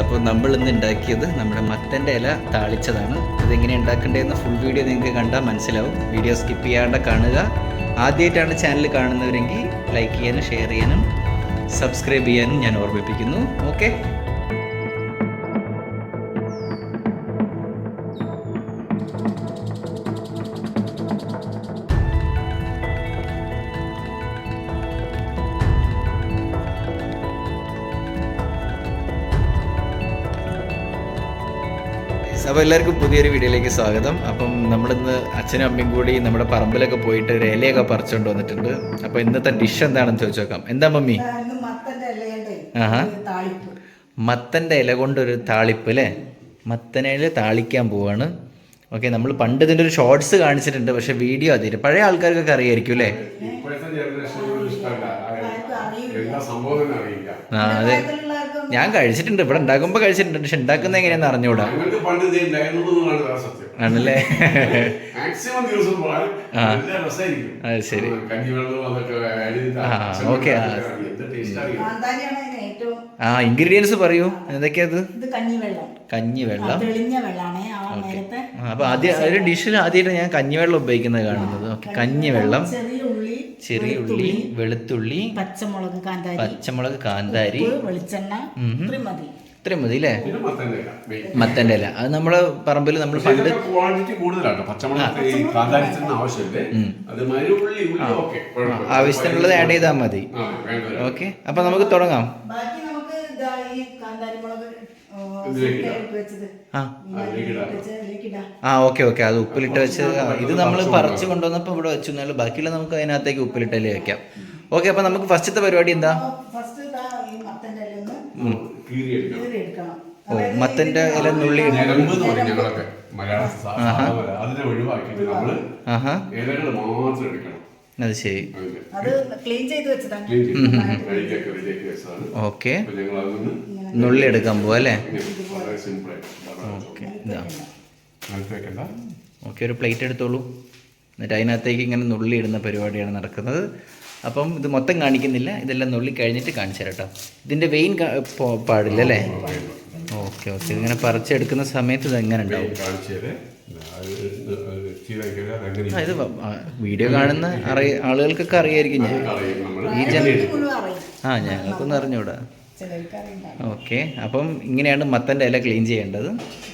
അപ്പോൾ നമ്മൾ ഇന്ന് ഉണ്ടാക്കിയത് നമ്മുടെ മത്തന്റെ ഇല താളിച്ചതാണ്. ഇതെങ്ങനെ ഉണ്ടാക്കേണ്ടതെന്ന് ഫുൾ വീഡിയോ നിങ്ങൾക്ക് കണ്ടാൽ മനസ്സിലാവും. വീഡിയോ സ്കിപ്പ് ചെയ്യാണ്ട് കാണുക. ആദ്യമായിട്ടാണ് ചാനൽ കാണുന്നവരെങ്കിൽ ലൈക്ക് ചെയ്യാനും ഷെയർ ചെയ്യാനും സബ്സ്ക്രൈബ് ചെയ്യാനും ഞാൻ ഓർമ്മിപ്പിക്കുന്നു. ഓക്കെ അപ്പോൾ എല്ലാവർക്കും പുതിയൊരു വീഡിയോയിലേക്ക് സ്വാഗതം. അപ്പം നമ്മളിന്ന് അച്ഛനും അമ്മയും കൂടി നമ്മുടെ പറമ്പിലൊക്കെ പോയിട്ട് ഒരു ഇലയൊക്കെ പറിച്ചുകൊണ്ട് വന്നിട്ടുണ്ട്. അപ്പോൾ ഇന്നത്തെ ഡിഷ് എന്താണെന്ന് ചോദിച്ചു നോക്കാം. എന്താ മമ്മി? ഇന്ന് മത്തന്റെ ഇലയുണ്ട് ആഹാ. താളിപ്പ് മത്തന്റെ ഇല കൊണ്ടൊരു താളിപ്പ് അല്ലേ മത്തനയില താളിക്കാൻ പോവാണ്. ഓക്കെ നമ്മൾ പണ്ട് ഇതിന്റെ ഒരു ഷോർട്സ് കാണിച്ചിട്ടുണ്ട്. പക്ഷെ വീഡിയോ അതില്ല പഴയ ആൾക്കാർക്കൊക്കെ അറിയായിരിക്കും അല്ലേ ആ അതെ. ഞാൻ കഴിച്ചിട്ടുണ്ട് ഇവിടെ ഉണ്ടാക്കുമ്പോൾ കഴിച്ചിട്ടുണ്ട് പക്ഷെ ഉണ്ടാക്കുന്ന എങ്ങനെയാന്ന് അറിഞ്ഞൂടാ. ആണല്ലേ? അത് ശരി. ആ, ഓക്കേ, ആ. ഇൻഗ്രീഡിയൻസ് പറയൂ. എന്തൊക്കെയാ ഇത് കഞ്ഞിവെള്ളം കഞ്ഞി വെള്ളം. തെളിഞ്ഞ വെള്ളമാണ് ആ നേരത്തെ ആ, അപ്പൊ ആദ്യം ഒരു ഡിഷിൽ ആദ്യമായിട്ട് ഞാൻ കഞ്ഞിവെള്ളം ഉപയോഗിക്കുന്നത് കാണുന്നത്. ഓക്കെ കഞ്ഞിവെള്ളം ചെറിയ ഉള്ളി വെളുത്തുള്ളി പച്ചമുളക് കാന്താരി പച്ചമുളക് കാന്താരി വെളിച്ചെണ്ണ ഇത്രയും മതി. ഇത്രയും മതി അല്ലേ? മത്തന്റെ അല്ല ഇല അത് നമ്മളെ പറമ്പിൽ നമ്മൾ പണ്ട് ക്വാണ്ടിറ്റി കൂടുതലാണ്. പച്ചമുളക് ഈ കാന്താരിച്ചതിന് ആവശ്യമില്ലേ? അത് മാതിരി ഉള്ളി ഉള്ളി ഓക്കെ ആവശ്യത്തിനുള്ളത് ആഡ് ചെയ്താൽ മതി. ഓക്കെ അപ്പൊ നമുക്ക് തുടങ്ങാം. ആ. Okay okay. അത് ഉപ്പിലിട്ട് വെച്ച് ഇത് നമ്മൾ പറിച്ചു കൊണ്ടുവന്നപ്പോൾ ഇവിടെ വെച്ചു ബാക്കിയുള്ള നമുക്ക് അതിനകത്തേക്ക് ഉപ്പിലിട്ടല്ലേ വെക്കാം. ഓക്കെ അപ്പൊ നമുക്ക് ഫസ്റ്റത്തെ പരിപാടി എന്താ? ഓ മത്തന്റെ ഇല നുള്ളി ആഹാ. അത് ശരി. ഓക്കെ. ഞങ്ങൾ നുള്ളി എടുക്കാൻ പോവാ അല്ലേ? ഇതാ. ഓക്കെ ഒരു പ്ലേറ്റ് എടുത്തോളൂ. എന്നിട്ട് അതിനകത്തേക്ക് ഇങ്ങനെ നുള്ളി ഇടുന്ന പരിപാടിയാണ് നടക്കുന്നത്. അപ്പം ഇത് മൊത്തം കാണിക്കുന്നില്ല. ഇതെല്ലാം നുള്ളി കഴിഞ്ഞിട്ട് കാണിച്ചു തരാം കേട്ടോ. ഇതിന്റെ വെയിൻ പാടില്ല അല്ലേ? Okay okay. ഇങ്ങനെ പറിച്ചെടുക്കുന്ന സമയത്ത് ഇത് എങ്ങനെ ഉണ്ടാവും? ഇത് വീഡിയോ കാണുന്ന അറിയ ആളുകൾക്കൊക്കെ അറിയായിരിക്കും ഞാൻ ഈ ആ ഞങ്ങൾക്കൊന്നും അറിഞ്ഞൂടാ. ഓക്കെ അപ്പം ഇങ്ങനെയാണ് മത്തന്റെ ഇല ക്ലീൻ ചെയ്യേണ്ടത്.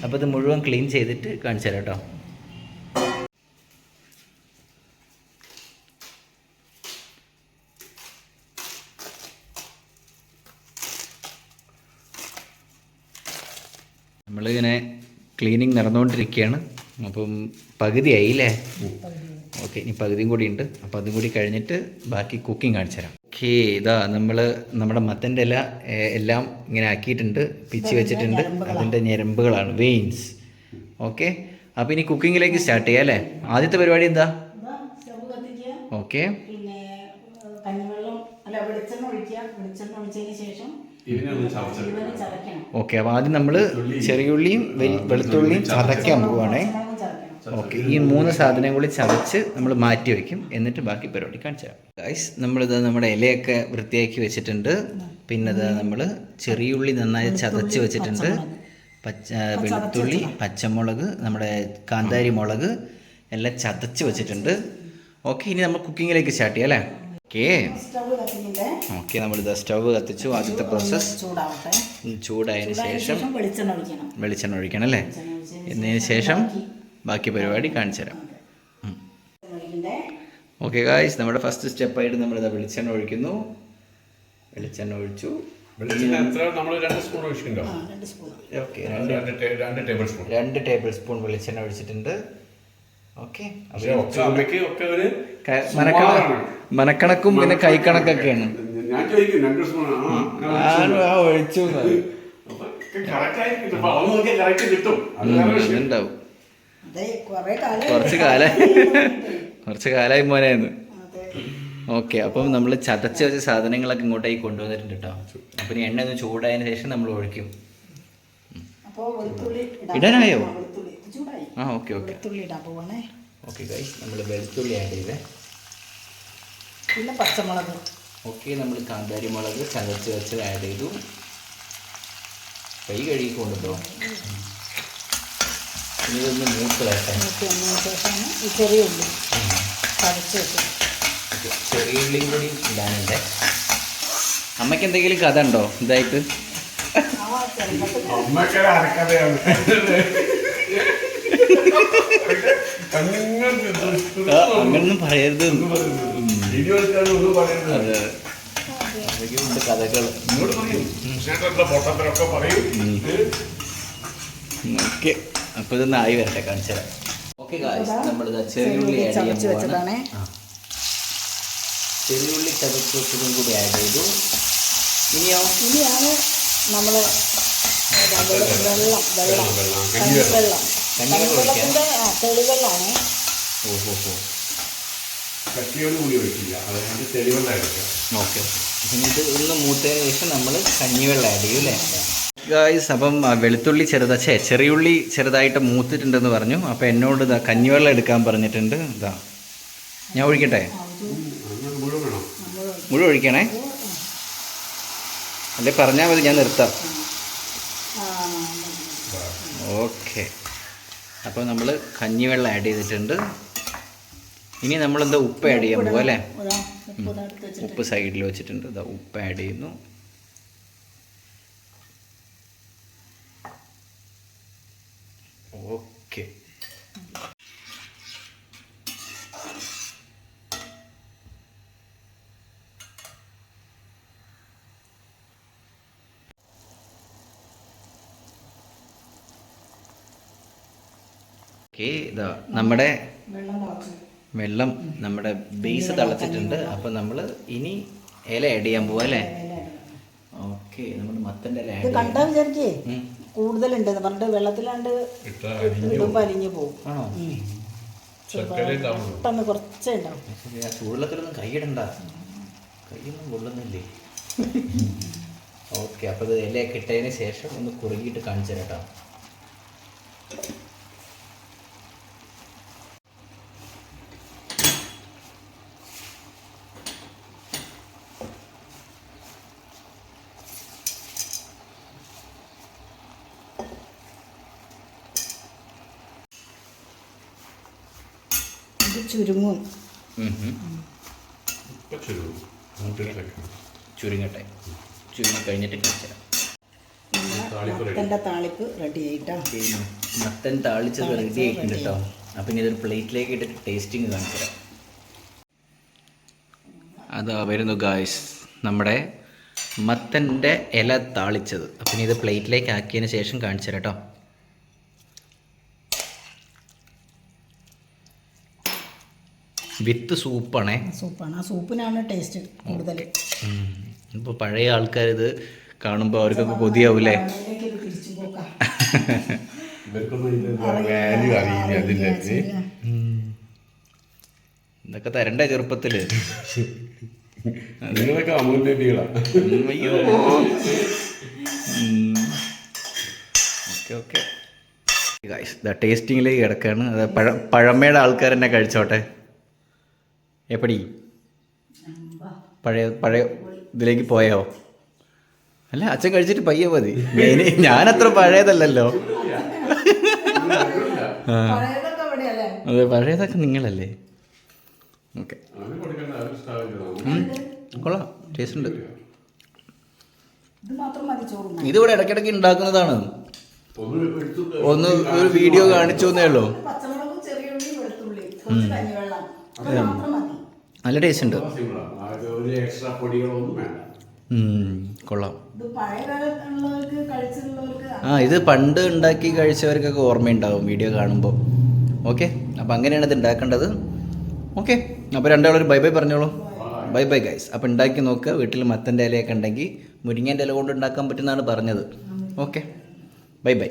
അപ്പോൾ ഇത് മുഴുവൻ ക്ലീൻ ചെയ്തിട്ട് കാണിച്ചു തരാം കേട്ടോ. നമ്മളിങ്ങനെ ക്ലീനിങ് നടന്നുകൊണ്ടിരിക്കുകയാണ്. അപ്പം പകുതിയായി അല്ലേ ഓക്കെ ഇനി പകുതിയും കൂടി ഉണ്ട്. അപ്പോൾ അതും കൂടി കഴിഞ്ഞിട്ട് ബാക്കി കുക്കിംഗ് കാണിച്ചു തരാം. ഓക്കെ ഇതാ നമ്മൾ നമ്മുടെ മത്തന്റെ ഇല എല്ലാം ഇങ്ങനെ ആക്കിയിട്ടുണ്ട്. പിച്ചി വെച്ചിട്ടുണ്ട്. അതിന്റെ ഞരമ്പുകളാണ് വെയിൻസ് ഓക്കെ അപ്പോൾ ഇനി കുക്കിങ്ങിലേക്ക് സ്റ്റാർട്ട് ചെയ്യാം അല്ലേ? ആദ്യത്തെ പരിപാടി എന്താ? ഓക്കെ. പിന്നെ ഏഹ്, അല്ല വെളിച്ചെണ്ണ ഒഴിക്കുക. വെളിച്ചെണ്ണ ഒഴിച്ചതിന് ശേഷം ഇതിനെ ഒന്ന് ചതച്ചെടുക്കണം ഇവനെ ഓക്കെ അപ്പോൾ ആദ്യം നമ്മൾ ചെറിയുള്ളിയും വെളുത്തുള്ളിയും ചതയ്ക്കാൻ പോവുകയാണേ ഓക്കെ ഈ മൂന്ന് സാധനം കൂടി ചതച്ച് നമ്മൾ മാറ്റി വയ്ക്കും. എന്നിട്ട് ബാക്കി പരിപാടി കാണിച്ചു തരാം. ഗൈസ് നമ്മളിത് നമ്മുടെ ഇലയൊക്കെ വൃത്തിയാക്കി വെച്ചിട്ടുണ്ട്. പിന്നെ ഇത് നമ്മൾ ചെറിയുള്ളി നന്നായി ചതച്ച് വെച്ചിട്ടുണ്ട്. പച്ച വെളുത്തുള്ളി പച്ചമുളക് നമ്മുടെ കാന്താരി മുളക് എല്ലാം ചതച്ച് വെച്ചിട്ടുണ്ട്. ഓക്കെ ഇനി നമ്മൾ കുക്കിങ്ങിലേക്ക് സ്റ്റാർട്ട് ചെയ്യാം അല്ലേ? ഓക്കെ സ്റ്റവ് കത്തിക്കിട്ട് ഓക്കെ നമ്മളിത് സ്റ്റവ് കത്തിച്ചു. ആദ്യത്തെ പ്രോസസ് ചൂടാവട്ടെ. ചൂടായതിന് ശേഷം വെളിച്ചെണ്ണ ഒഴിക്കണം. അല്ലേ? എന്നതിന് ശേഷം ബാക്കി പരിപാടി കാണിച്ചു തരാം. ഓക്കെ ഗായ്സ് നമ്മുടെ ഫസ്റ്റ് സ്റ്റെപ്പായിട്ട് നമ്മളിതാ വെളിച്ചെണ്ണ ഒഴിക്കുന്നു. വെളിച്ചെണ്ണ ഒഴിച്ചു. വെളിച്ചെണ്ണ എത്ര? നമ്മൾ രണ്ട് സ്പൂൺ ഒഴിച്ചിട്ടുണ്ടോ? ആ സ്പൂൺ ഓക്കെ രണ്ട് രണ്ട് ടേബിൾ സ്പൂൺ വെളിച്ചെണ്ണ ഒഴിച്ചിട്ടുണ്ട്. ഓക്കെ. മനക്കണക്കും പിന്നെ കൈ കണക്കൊക്കെയാണ് ഒഴിച്ചു. ഉണ്ടാവും കുറച്ച് കാലം കുറച്ച് കാലമായി മോനായിരുന്നു അതെ. ഓക്കെ അപ്പം നമ്മൾ ചതച്ച് വെച്ച സാധനങ്ങളൊക്കെ ഇങ്ങോട്ടേക്ക് കൊണ്ടുവന്നിട്ടുണ്ട് കേട്ടോ അപ്പം ഇനി എണ്ണ ഒന്ന് ചൂടായതിന് ശേഷം നമ്മൾ ഒഴിക്കും. ഇടാനായോ? ആ, ചൂടായി. ആ ഓക്കെ ഓക്കെ. ഓക്കെ ഗൈസ് നമ്മൾ വെളുത്തുള്ളി ആഡ് ചെയ്തേ. പിന്നെ പച്ചമുളക്. ഓക്കെ നമ്മൾ കാന്താരി മുളക് ചതച്ച് വെച്ചത് ആഡ് ചെയ്തു. കൈ കഴുകി ഇനി ഇതൊന്ന് വന്നതിന് ശേഷമാണ് ഈ ചെറിയ ഉള്ളി ചതച്ച് വെക്കുന്നത് ചെറിയ ഉള്ളിയും കൂടി ഇടാനുണ്ട്. അമ്മയ്ക്ക് എന്തെങ്കിലും കഥ ഉണ്ടോ ഇതായിട്ട്? അങ്ങനൊന്നും പറയരുത്. അതെ കഥകൾ ഓക്കെ. അപ്പോൾ ഇതൊന്ന് ആയി വരട്ടെ കാണിച്ചു തരാം. ഓക്കെ നമ്മളിത് ചെറിയുള്ളി ആഡ് ചെയ്യാൻ പോവാണ്. ചെറിയുള്ളി ചതച്ച് വെച്ചതും കൂടി ആഡ് ചെയ്തു. ഇനിയോ? ഇനിയാണ് നമ്മൾ വെള്ളം വെള്ളം. കഞ്ഞിവെള്ളത്തിന്റെ തെളിവെള്ളമാണ് ഓഹോ ഹോ കട്ടിയോട് കൂടി ഒഴിക്കില്ല. അതായത് തെളിവെള്ളം എടുക്കുക ഓക്കെ ഇനി ഇത് ഒന്ന് മൂത്തതിന് ശേഷം നമ്മൾ കഞ്ഞിവെള്ളം ആഡ് ചെയ്യും അല്ലേ? ഗായ്സ് അപ്പം വെളുത്തുള്ളി ചെറുതാ ചേ ചെറിയുള്ളി ചെറുതായിട്ട് മൂത്തിട്ടുണ്ടെന്ന് പറഞ്ഞു. അപ്പം എന്നോട് ഇതാ കഞ്ഞിവെള്ളം എടുക്കാൻ പറഞ്ഞിട്ടുണ്ട്. ഇതാ. ഞാൻ ഒഴിക്കട്ടെ? മുഴുവൻ ഒഴിക്കണേ? അല്ലെ പറഞ്ഞാൽ മതി ഞാൻ നിർത്താം. ഓക്കെ. അപ്പോൾ നമ്മൾ കഞ്ഞിവെള്ളം ആഡ് ചെയ്തിട്ടുണ്ട്. ഇനി നമ്മളെന്താ ഉപ്പ് ആഡ് ചെയ്യാൻ പോകും അല്ലേ? ഉപ്പ് സൈഡിൽ വെച്ചിട്ടുണ്ട്. ഇതാ ഉപ്പ് ആഡ് ചെയ്യുന്നു. ഓക്കെ. ഓക്കെ ഇതാ നമ്മുടെ വെള്ളം നമ്മുടെ ബേസ് തിളച്ചിട്ടുണ്ട്. അപ്പം നമ്മൾ ഇനി ഇല ആഡ് ചെയ്യാൻ പോവാ അല്ലേ? ഓക്കെ നമ്മുടെ മത്തന്റെ ഇല ആഡ് കണ്ടാ വിചാരിക്കേ ഉം. കൂടുതലുണ്ട് പറഞ്ഞിട്ട് വെള്ളത്തിലാണ്ട് ഇടുമ്പോൾ അലിഞ്ഞു പോകും. പെട്ടെന്ന് കുറച്ചേ ഉണ്ടാവും ചൂടുള്ളത്തിലൊന്നും കൈയിടണ്ട. കൈയൊന്നും കൊള്ളുന്നില്ലേ ഓക്കെ അപ്പോൾ ഇത് ഇലയൊക്കെ ഇട്ടതിന് ശേഷം ഒന്ന് കുറുകിയിട്ട് കാണിച്ചു തരാം കേട്ടോ. ഇത് ചുരുങ്ങും. ചുരുങ്ങട്ടെ. ചുരുങ്ങി കഴിഞ്ഞിട്ട്. മത്തന്റെ താളിപ്പ് റെഡി ആയിട്ടാ. മത്തൻ താളിച്ചത് റെഡി ആയിട്ടുണ്ട് കേട്ടോ അപ്പം ഇനി ഇതൊരു പ്ലേറ്റിലേക്ക് ഇട്ടിട്ട് ടേസ്റ്റിങ് കാണിച്ചു തരാം. അതാ വരുന്നു ഗായ്സ് നമ്മുടെ മത്തന്റെ ഇല താളിച്ചത്. അപ്പം ഇനി ഇത് പ്ലേറ്റിലേക്ക് ആക്കിയതിന് ശേഷം കാണിച്ചു തരാം കേട്ടോ വിത്ത് സൂപ്പാണേ. സൂപ്പാണ്. ആ സൂപ്പിനാണ് ടേസ്റ്റ് കൂടുതൽ ഇപ്പോൾ പഴയ ആൾക്കാർ ഇത് കാണുമ്പോൾ അവർക്കൊക്കെ കൊതിയാവൂലേ? ഇതൊക്കെ തരണ്ടേ ചെറുപ്പത്തിൽ. നിങ്ങളൊക്കെ അമൂല്യങ്ങളാണ് അയ്യോ. Okay okay. ടേസ്റ്റിങ്ങിലേക്ക് കിടക്കാണ്. അത് പഴ പഴമയുടെ ആൾക്കാർ തന്നെ കഴിച്ചോട്ടെ. എപ്പടി? പഴയ പഴയ ഇതിലേക്ക് പോയോ? അല്ല അച്ഛൻ കഴിച്ചിട്ട് പയ്യെ മതി. ഞാൻ ഞാനത്ര പഴയതല്ലല്ലോ. അതെ പഴയതൊക്കെ നിങ്ങളല്ലേ. ഓക്കെ. കൊള്ളാം. ടേസ്റ്റ് ഉണ്ട്. ഇതിവിടെ ഇടയ്ക്കിടയ്ക്ക് ഉണ്ടാക്കുന്നതാണ്. ഒന്ന് ഒരു വീഡിയോ കാണിച്ചു ഉള്ളൂ. നല്ല ടേസ്റ്റ് ഉണ്ട്. സിമ്പിളാണ് അത് ഒരു എക്സ്ട്രാ പൊടികളൊന്നും വേണ്ട. ഉം, കൊള്ളാം. ആ ഇത് പണ്ട് ഉണ്ടാക്കി കഴിച്ചവർക്കൊക്കെ ഓർമ്മയുണ്ടാവും വീഡിയോ കാണുമ്പോൾ ഓക്കെ അപ്പോൾ അങ്ങനെയാണ് ഇത് ഉണ്ടാക്കേണ്ടത്. ഓക്കെ അപ്പോൾ രണ്ടാളൊരു ബൈ ബൈ പറഞ്ഞോളൂ. ബൈ ബൈ ഗൈസ് അപ്പോൾ ഉണ്ടാക്കി നോക്കുക വീട്ടിൽ മത്തന്റെ ഇലയൊക്കെ ഉണ്ടെങ്കിൽ മുരിങ്ങേന്റെ ഇല കൊണ്ട് ഉണ്ടാക്കാൻ പറ്റുന്നതാണ് പറഞ്ഞത്. Okay bye bye